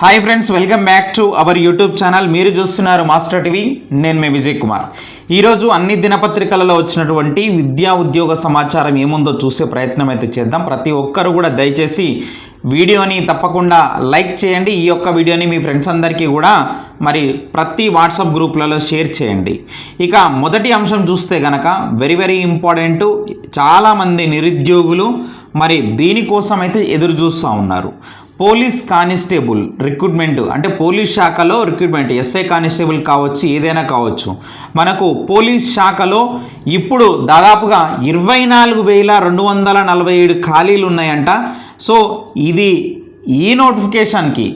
Hi friends welcome back to our YouTube channel. మీరు చూస్తున్నారు master TV నేను మీ విజయ్ కుమార్. ఈరోజు అన్ని దినపత్రికలలో వచ్చినటువంటి విద్యా ఉద్యోగ సమాచారం ఏముందో చూసే ప్రయత్నం అయితే చేద్దాం. ప్రతి ఒక్కరు కూడా దయచేసి వీడియోని తప్పకుండా లైక్ చేయండి. ఈ యొక్క వీడియోని మీ ఫ్రెండ్స్ అందరికీ కూడా మరి ప్రతి వాట్సాప్ గ్రూప్లలో షేర్ చేయండి. ఇక మొదటి అంశం చూస్తే గనక వెరీ వెరీ ఇంపార్టెంట్ చాలామంది నిరుద్యోగులు మరి దీనికోసం అయితే ఎదురు చూస్తూ ఉన్నారు. పోలీస్ కానిస్టేబుల్ రిక్రూట్మెంట్ అంటే పోలీస్ శాఖలో రిక్రూట్మెంట్ ఎస్ఐ కానిస్టేబుల్ కావచ్చు ఏదైనా కావచ్చు. మనకు పోలీస్ శాఖలో ఇప్పుడు దాదాపుగా ఇరవై నాలుగు వేల రెండు వందల నలభై ఏడు ఖాళీలు ఉన్నాయంట. సో ఇది ఈ నోటిఫికేషన్కి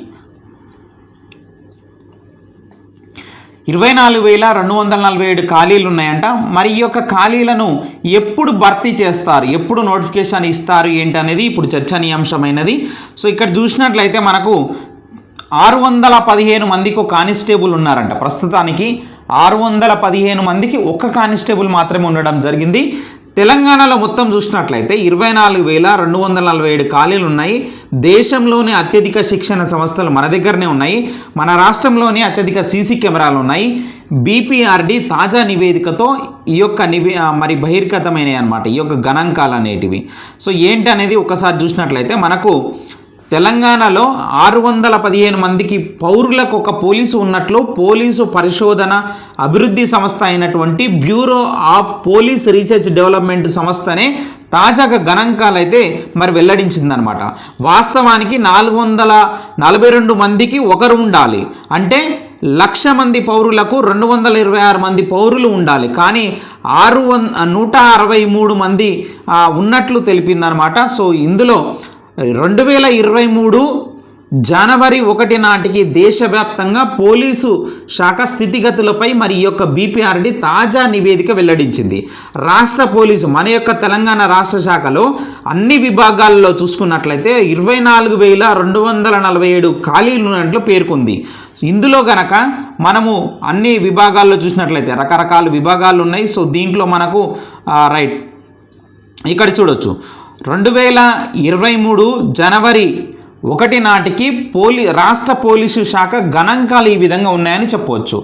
ఇరవై నాలుగు వేల రెండు వందల నలభై ఏడు ఖాళీలు ఉన్నాయంట మరి ఈ యొక్క ఖాళీలను ఎప్పుడు భర్తీ చేస్తారు? ఎప్పుడు నోటిఫికేషన్ ఇస్తారు ఏంటి అనేది ఇప్పుడు చర్చనీయాంశమైనది. సో ఇక్కడ చూసినట్లయితే మనకు ఆరు వందల పదిహేను మందికి ఒక కానిస్టేబుల్ ఉన్నారంట. ప్రస్తుతానికి ఆరు వందల పదిహేను మందికి ఒక్క కానిస్టేబుల్ మాత్రమే ఉండడం జరిగింది. తెలంగాణలో మొత్తం చూసినట్లయితే ఇరవై నాలుగు వేల రెండు వందల నలభై ఏడు ఖాళీలు ఉన్నాయి. దేశంలోని అత్యధిక శిక్షణ సంస్థలు మన దగ్గరనే ఉన్నాయి. మన రాష్ట్రంలోనే అత్యధిక సీసీ కెమెరాలు ఉన్నాయి. బీపీఆర్డి తాజా నివేదికతో ఈ యొక్క నివే మరి బహిర్గతమైనవి అనమాట ఈ యొక్క గణాంకాలు అనేటివి. సో ఏంటి అనేది ఒకసారి చూసినట్లయితే మనకు తెలంగాణలో ఆరు వందల పదిహేను మందికి పౌరులకు ఒక పోలీసు ఉన్నట్లు పోలీసు పరిశోధన అభివృద్ధి సంస్థ అయినటువంటి bureau of police research development సంస్థనే తాజాగా గణాంకాలు అయితే మరి వెల్లడించిందనమాట. వాస్తవానికి నాలుగు వందల నలభై రెండు మందికి ఒకరు ఉండాలి. అంటే లక్ష మంది పౌరులకు రెండు వందల ఇరవై ఆరు మంది పౌరులు ఉండాలి. కానీ ఆరు వం నూట అరవై మూడు మంది ఉన్నట్లు తెలిపిందనమాట. సో ఇందులో రెండు వేల ఇరవై మూడు జనవరి ఒకటి నాటికి దేశవ్యాప్తంగా పోలీసు శాఖ స్థితిగతులపై మరి యొక్క బీపీఆర్డి తాజా నివేదిక వెల్లడించింది. రాష్ట్ర పోలీసు మన యొక్క తెలంగాణ రాష్ట్ర శాఖలో అన్ని విభాగాల్లో చూసుకున్నట్లయితే ఇరవై నాలుగు వేల రెండు వందల నలభై ఏడు ఖాళీలు ఉన్నట్లు పేర్కొంది. ఇందులో గనక మనము అన్ని విభాగాల్లో చూసినట్లయితే రకరకాల విభాగాలు ఉన్నాయి. సో దీంట్లో మనకు రైట్. ఇక్కడ చూడొచ్చు. రెండు వేల ఇరవై మూడు జనవరి ఒకటి నాటికి పోలీ రాష్ట్ర పోలీసు శాఖ గణాంకాలు ఈ విధంగా ఉన్నాయని చెప్పవచ్చు.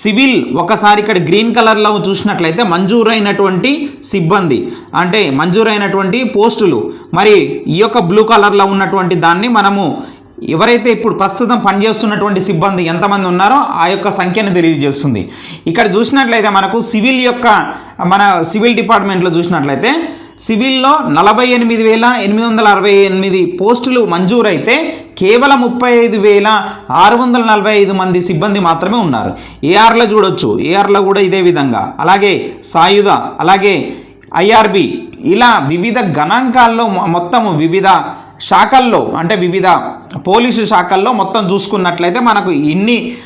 సివిల్ ఒకసారి ఇక్కడ గ్రీన్ కలర్లో చూసినట్లయితే మంజూరైనటువంటి సిబ్బంది అంటే మంజూరైనటువంటి పోస్టులు మరి ఈ యొక్క బ్లూ కలర్లో ఉన్నటువంటి దాన్ని మనము ఎవరైతే ఇప్పుడు ప్రస్తుతం పనిచేస్తున్నటువంటి సిబ్బంది ఎంతమంది ఉన్నారో ఆ యొక్క సంఖ్యను తెలియజేస్తుంది. ఇక్కడ చూసినట్లయితే మనకు సివిల్ యొక్క మన సివిల్ డిపార్ట్మెంట్లో చూసినట్లయితే సివిల్లో నలభై ఎనిమిది వేల ఎనిమిది వందల అరవై ఎనిమిది పోస్టులు మంజూరైతే కేవలం ముప్పై ఐదు వేల ఆరు వందల నలభై ఐదు మంది సిబ్బంది మాత్రమే ఉన్నారు. ఏఆర్లో చూడొచ్చు. ఏఆర్లో కూడా ఇదే విధంగా. అలాగే సాయుధ అలాగే ఐఆర్బి ఇలా వివిధ గణాంకాల్లో మొత్తము వివిధ శాఖల్లో అంటే వివిధ పోలీసు శాఖల్లో మొత్తం చూసుకున్నట్లయితే మనకు ఇన్ని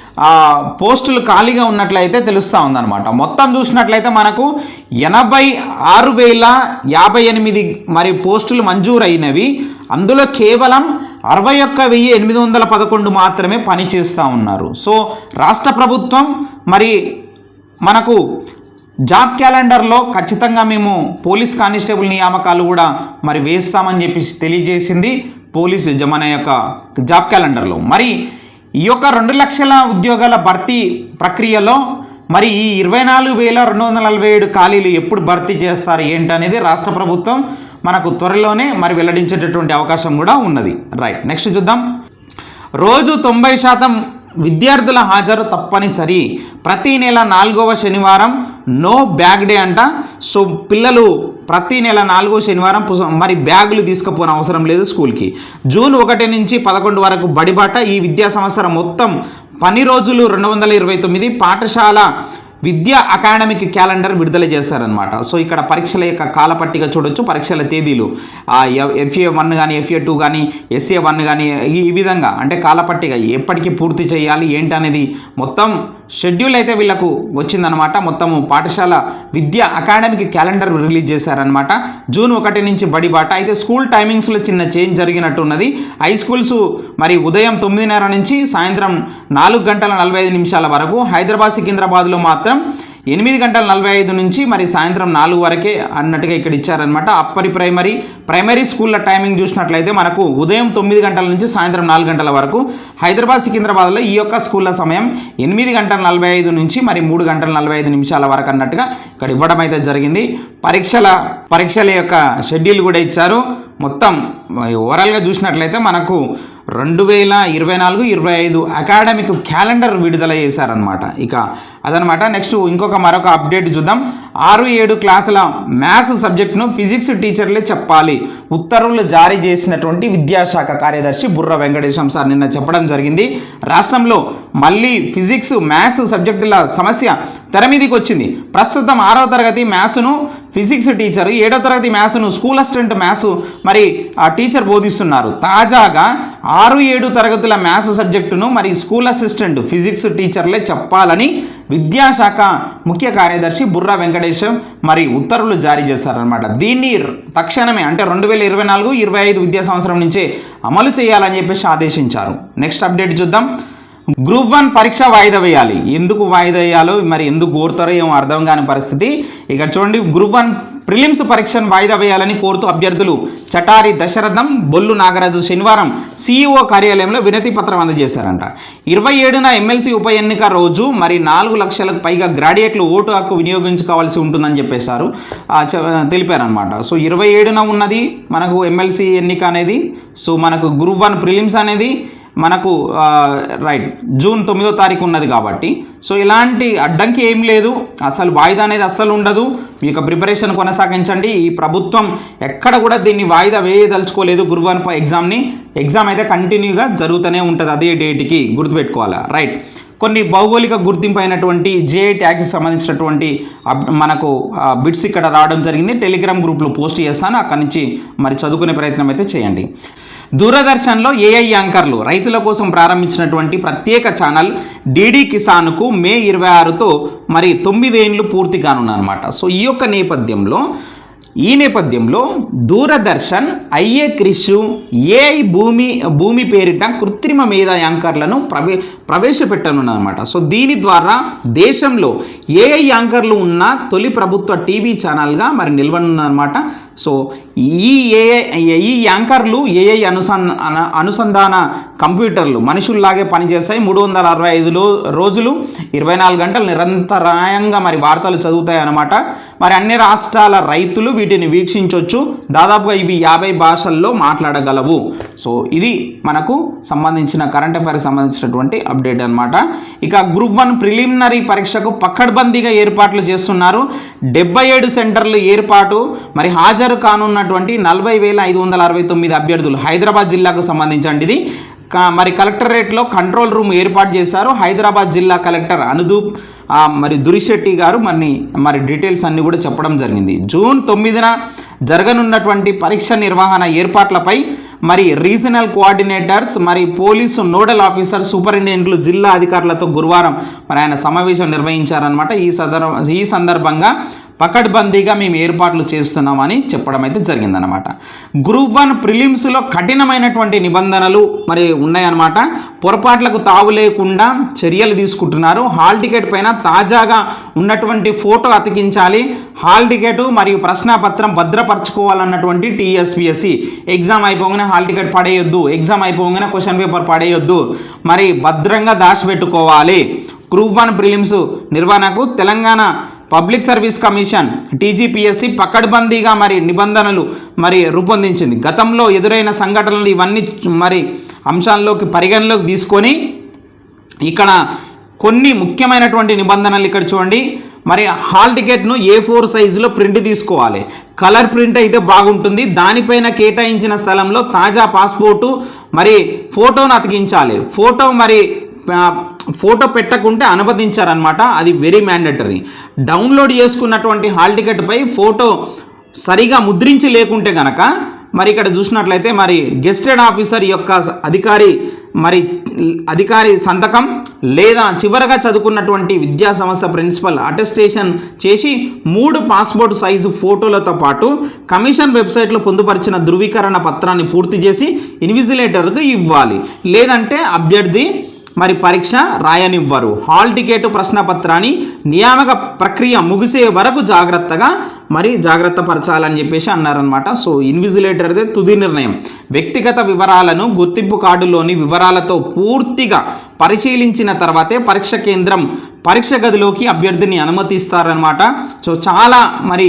పోస్టులు ఖాళీగా ఉన్నట్లయితే తెలుస్తూ ఉందన్నమాట. మొత్తం చూసినట్లయితే మనకు ఎనభై ఆరు వేల యాభై ఎనిమిది మరి పోస్టులు మంజూరైనవి. అందులో కేవలం అరవై ఒక్క వెయ్యి ఎనిమిది వందల పదకొండు మాత్రమే పనిచేస్తూ ఉన్నారు. సో రాష్ట్ర ప్రభుత్వం మరి మనకు జాబ్ క్యాలెండర్లో ఖచ్చితంగా మేము పోలీస్ కానిస్టేబుల్ నియామకాలు కూడా మరి వేస్తామని చెప్పేసి తెలియజేసింది పోలీస్ జ- మన యొక్క జాబ్ క్యాలెండర్లో. మరి ఈ యొక్క రెండు లక్షల ఉద్యోగాల భర్తీ ప్రక్రియలో మరి ఈ ఇరవై నాలుగు వేల రెండు వందల నలభై ఏడు ఖాళీలు ఎప్పుడు భర్తీ చేస్తారు ఏంటనేది రాష్ట్ర ప్రభుత్వం మనకు త్వరలోనే మరి వెల్లడించేటటువంటి అవకాశం కూడా ఉన్నది. రైట్ నెక్స్ట్ చూద్దాం. రోజు తొంభై శాతం విద్యార్థుల హాజరు తప్పనిసరి. ప్రతి నెల నాలుగవ శనివారం నో బ్యాగ్ డే అంట. సో పిల్లలు ప్రతి నెల నాలుగో శనివారం మరి బ్యాగులు తీసుకుపోని అవసరం లేదు స్కూల్కి. జూన్ ఒకటి నుంచి పదకొండు వరకు బడిబాట ఈ విద్యా సంవత్సరం మొత్తం పని రోజులు రెండు వందల ఇరవై తొమ్మిది పాఠశాల విద్యా అకాడమిక్ క్యాలెండర్ విడుదల చేశారనమాట సో ఇక్కడ పరీక్షల యొక్క కాలపట్టిక చూడొచ్చు పరీక్షల తేదీలు. ఎఫ్ఏ వన్ కానీ ఎఫ్ఏ టూ కానీ ఎస్ఏ వన్ కానీ ఈ విధంగా అంటే కాలపట్టిక ఎప్పటికీ పూర్తి చేయాలి ఏంటనేది మొత్తం షెడ్యూల్ అయితే వీళ్ళకు వచ్చిందనమాట మొత్తం పాఠశాల విద్యా అకాడమిక్ క్యాలెండర్ రిలీజ్ చేశారనమాట జూన్ ఒకటి నుంచి బడి బాట అయితే స్కూల్ టైమింగ్స్లో చిన్న చేంజ్ జరిగినట్టున్నది. హై స్కూల్స్ మరి ఉదయం తొమ్మిదిన్నర నుంచి సాయంత్రం నాలుగు గంటల నలభై ఐదు నిమిషాల వరకు హైదరాబాద్ సికింద్రాబాద్లో మాత్రం మాత్రం ఎనిమిది గంటల నలభై ఐదు నుంచి మరి సాయంత్రం నాలుగు వరకే అన్నట్టుగా ఇక్కడ ఇచ్చారనమాట అప్పరి ప్రైమరీ ప్రైమరీ స్కూళ్ళ టైమింగ్ చూసినట్లయితే మనకు ఉదయం తొమ్మిది గంటల నుంచి సాయంత్రం నాలుగు గంటల వరకు హైదరాబాద్ సికింద్రాబాద్లో ఈ యొక్క స్కూళ్ళ సమయం ఎనిమిది గంటల నలభై ఐదు నుంచి మరి మూడు గంటల నలభై ఐదు నిమిషాల వరకు అన్నట్టుగా ఇక్కడ ఇవ్వడం అయితే జరిగింది. పరీక్షల పరీక్షల యొక్క షెడ్యూల్ కూడా ఇచ్చారు. మొత్తం ఓవరాల్గా చూసినట్లయితే మనకు రెండు వేల ఇరవై నాలుగు ఇరవై ఐదు అకాడమిక్ క్యాలెండర్ విడుదల చేశారనమాట ఇక అదనమాట నెక్స్ట్ ఇంకొక మరొక అప్డేట్ చూద్దాం. ఆరు ఏడు క్లాసుల మ్యాథ్స్ సబ్జెక్ట్ను ఫిజిక్స్ టీచర్లే చెప్పాలి. ఉత్తర్వులు జారీ చేసినటువంటి విద్యాశాఖ కార్యదర్శి బుర్ర వెంకటేశం సార్ నిన్న చెప్పడం జరిగింది. రాష్ట్రంలో మళ్ళీ ఫిజిక్స్ మ్యాథ్స్ సబ్జెక్టుల సమస్య తెర మీదకి వచ్చింది. ప్రస్తుతం ఆరో తరగతి మ్యాథ్స్ను ఫిజిక్స్ టీచర్ ఏడో తరగతి మ్యాథ్స్ను స్కూల్ అసిస్టెంట్ మ్యాథ్స్ మరి ఆ టీచర్ బోధిస్తున్నారు. తాజాగా ఆరు ఏడు తరగతుల మ్యాథ్స్ సబ్జెక్టును మరి స్కూల్ అసిస్టెంట్ ఫిజిక్స్ టీచర్లే చెప్పాలని విద్యాశాఖ ముఖ్య కార్యదర్శి బుర్రా వెంకటేశం మరి ఉత్తర్వులు జారీ చేశారనమాట దీన్ని తక్షణమే అంటే రెండు వేల ఇరవై నాలుగు ఇరవై ఐదు విద్యా సంవత్సరం నుంచే అమలు చేయాలని చెప్పేసి ఆదేశించారు. నెక్స్ట్ అప్డేట్ చూద్దాం. గ్రూప్ వన్ పరీక్ష వాయిదా వేయాలి. ఎందుకు వాయిదా వేయాలో మరి ఎందుకు కోరుతారో ఏమో అర్థం కాని పరిస్థితి. ఇక చూడండి గ్రూప్ వన్ ప్రిలిమ్స్ పరీక్షను వాయిదా వేయాలని కోరుతూ అభ్యర్థులు చటారి దశరథం బొల్లు నాగరాజు శనివారం సీఈఓ కార్యాలయంలో వినతి పత్రం అందజేశారంట. ఇరవై ఏడున ఎమ్మెల్సీ ఉప ఎన్నిక రోజు మరి నాలుగు లక్షలకు పైగా గ్రాడ్యుయేట్లు ఓటు హక్కు వినియోగించుకోవాల్సి ఉంటుందని చెప్పేశారు. తెలిపారనమాట సో ఇరవై ఏడున ఉన్నది మనకు ఎమ్మెల్సీ ఎన్నిక అనేది. సో మనకు గ్రూప్ వన్ ప్రిలిమ్స్ అనేది. మనకు రైట్ జూన్ తొమ్మిదో తారీఖు ఉన్నది కాబట్టి. సో ఇలాంటి అడ్డంకి ఏం లేదు. అసలు వాయిదా అనేది అస్సలు ఉండదు. మీ యొక్క ప్రిపరేషన్ కొనసాగించండి. ఈ ప్రభుత్వం ఎక్కడ కూడా దీన్ని వాయిదా వేయదలుచుకోలేదు గురువారం ఎగ్జామ్ని ఎగ్జామ్ అయితే కంటిన్యూగా జరుగుతూనే ఉంటుంది అదే డేట్కి గుర్తుపెట్టుకోవాలా. రైట్ కొన్ని భౌగోళిక గుర్తింపు అయినటువంటి జే ట్యాగ్కి సంబంధించినటువంటి మనకు బిట్స్ ఇక్కడ రావడం జరిగింది. టెలిగ్రామ్ గ్రూప్లో పోస్ట్ చేస్తాను. అక్కడి నుంచి మరి చదువుకునే ప్రయత్నం అయితే చేయండి. దూరదర్శన్లో ఏఐ యాంకర్లు రైతుల కోసం ప్రారంభించినటువంటి ప్రత్యేక ఛానల్ డీడీ కిసాన్కు మే ఇరవై ఆరుతో మరి తొమ్మిదేండ్లు పూర్తి కానున్నారన్నమాట సో ఈ యొక్క నేపథ్యంలో ఈ నేపథ్యంలో దూరదర్శన్ ఐఏ క్రిషు ఏఐ భూమి భూమి పేరిట కృత్రిమ మేధా యాంకర్లను ప్రవే ప్రవేశపెట్టనున్నదన్నమాట సో దీని ద్వారా దేశంలో ఏఐ యాంకర్లు ఉన్న తొలి ప్రభుత్వ టీవీ ఛానల్గా మరి నిల్వనున్నదన్నమాట సో ఈ ఏఐ ఈ యాంకర్లు ఏఐ అనుసంధాన అనుసంధాన కంప్యూటర్లు మనుషుల్లాగే పనిచేస్తాయి. మూడు వందల అరవై ఐదు రోజులు ఇరవై నాలుగు గంటలు నిరంతరాయంగా మరి వార్తలు చదువుతాయి అన్నమాట మరి అన్ని రాష్ట్రాల రైతులు వీటిని వీక్షించవచ్చు దాదాపుగా ఇవి యాభై భాషల్లో మాట్లాడగలవు. సో ఇది మనకు సంబంధించిన కరెంట్ అఫైర్ సంబంధించినటువంటి అప్డేట్ అనమాట ఇక గ్రూప్ వన్ ప్రిలిమినరీ పరీక్షకు పక్కడ్బందీగా ఏర్పాట్లు చేస్తున్నారు. డెబ్బై ఏడు సెంటర్లు ఏర్పాటు. మరి హాజరు కానున్నటువంటి నలభై వేల ఐదు వందల అరవై తొమ్మిది అభ్యర్థులు హైదరాబాద్ జిల్లాకు సంబంధించండి ఇది. మరి కలెక్టరేట్లో కంట్రోల్ రూమ్ ఏర్పాటు చేశారు హైదరాబాద్ జిల్లా కలెక్టర్ అనుదూప్ మరి దురిశెట్టి గారు మరి మరి డీటెయిల్స్ అన్నీ కూడా చెప్పడం జరిగింది. జూన్ తొమ్మిదిన జరగనున్నటువంటి పరీక్ష నిర్వహణ ఏర్పాట్లపై మరి రీజనల్ కోఆర్డినేటర్స్ మరి పోలీసు నోడల్ ఆఫీసర్ సూపరింటెండెంట్లు జిల్లా అధికారులతో గురువారం మరి ఆయన సమావేశం నిర్వహించారనమాట ఈ సందర్భ ఈ సందర్భంగా పకడ్బందీగా మేము ఏర్పాట్లు చేస్తున్నామని చెప్పడం అయితే జరిగిందనమాట గ్రూప్ వన్ ప్రిలిమ్స్లో కఠినమైనటువంటి నిబంధనలు మరి ఉన్నాయన్నమాట. పొరపాట్లకు తావు లేకుండా చర్యలు తీసుకుంటున్నారు. హాల్ టికెట్ పైన తాజాగా ఉన్నటువంటి ఫోటో అతికించాలి. హాల్ టికెట్ మరియు ప్రశ్నపత్రం భద్రపరచుకోవాలన్నటువంటి టీఎస్పిఎస్సి ఎగ్జామ్ అయిపోగానే హాల్ టికెట్ పడేయొద్దు. ఎగ్జామ్ అయిపోగానే క్వశ్చన్ పేపర్ పడేయొద్దు. మరి భద్రంగా దాచిపెట్టుకోవాలి. గ్రూప్ వన్ ప్రిలిమ్స్ నిర్వహణకు Telangana public service commission TGPSC పకడ్బందీగా మరి నిబంధనలు మరి రూపొందించింది. గతంలో ఎదురైన సంఘటనలు ఇవన్నీ మరి అంశాల్లోకి పరిగణలోకి తీసుకొని ఇక్కడ కొన్ని ముఖ్యమైనటువంటి నిబంధనలు ఇక్కడ చూడండి. మరి హాల్ టికెట్ను ఏ ఫోర్ సైజులో ప్రింట్ తీసుకోవాలి. కలర్ ప్రింట్ అయితే బాగుంటుంది. దానిపైన కేటాయించిన స్థలంలో తాజా పాస్పోర్టు మరి ఫోటోను అతికించాలి. ఫోటో మరి ఫోటో పెట్టకుంటే అనుమతించారనమాట అది వెరీ మ్యాండటరీ. డౌన్లోడ్ చేసుకున్నటువంటి హాల్ టికెట్పై ఫోటో సరిగా ముద్రించి లేకుంటే గనక మరి ఇక్కడ చూసినట్లయితే మరి గెస్టెడ్ ఆఫీసర్ యొక్క అధికారి మరి అధికారి సంతకం లేదా చివరగా చదువుకున్నటువంటి విద్యా సంస్థ ప్రిన్సిపల్ అటెస్టేషన్ చేసి మూడు పాస్పోర్ట్ సైజు ఫోటోలతో పాటు కమిషన్ వెబ్సైట్లో పొందుపరిచిన ధృవీకరణ పత్రాన్ని పూర్తి చేసి ఇన్విజిలేటర్కు ఇవ్వాలి. లేదంటే అభ్యర్థి మరి పరీక్ష రాయనివ్వరు. హాల్ టికెట్ ప్రశ్నపత్రాన్ని నియామక ప్రక్రియ ముగిసే వరకు జాగ్రత్తగా మరి జాగ్రత్త పరచాలని చెప్పేసి అన్నారనమాట సో ఇన్విజిలేటర్దే తుది నిర్ణయం. వ్యక్తిగత వివరాలను గుర్తింపు కార్డులోని వివరాలతో పూర్తిగా పరిశీలించిన తర్వాతే పరీక్ష కేంద్రం పరీక్ష గదిలోకి అభ్యర్థిని అనుమతిస్తారనమాట సో చాలా మరి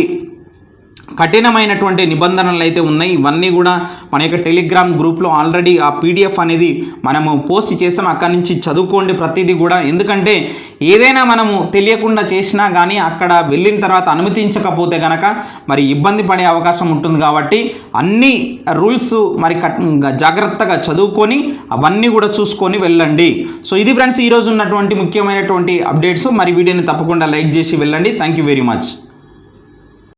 కఠినమైనటువంటి నిబంధనలు అయితే ఉన్నాయి. ఇవన్నీ కూడా మన యొక్క టెలిగ్రామ్ గ్రూప్లో ఆల్రెడీ ఆ పీడిఎఫ్ అనేది మనము పోస్ట్ చేసాం. అక్కడి నుంచి చదువుకోండి ప్రతిదీ కూడా. ఎందుకంటే ఏదైనా మనము తెలియకుండా చేసినా కానీ అక్కడ వెళ్ళిన తర్వాత అనుమతించకపోతే కనుక మరి ఇబ్బంది పడే అవకాశం ఉంటుంది కాబట్టి అన్ని రూల్స్ మరి కట్ జాగ్రత్తగా చదువుకొని అవన్నీ కూడా చూసుకొని వెళ్ళండి. సో ఇది ఫ్రెండ్స్ ఈరోజు ఉన్నటువంటి ముఖ్యమైనటువంటి అప్డేట్స్. మరి వీడియోని తప్పకుండా లైక్ చేసి వెళ్ళండి. Thank you very much.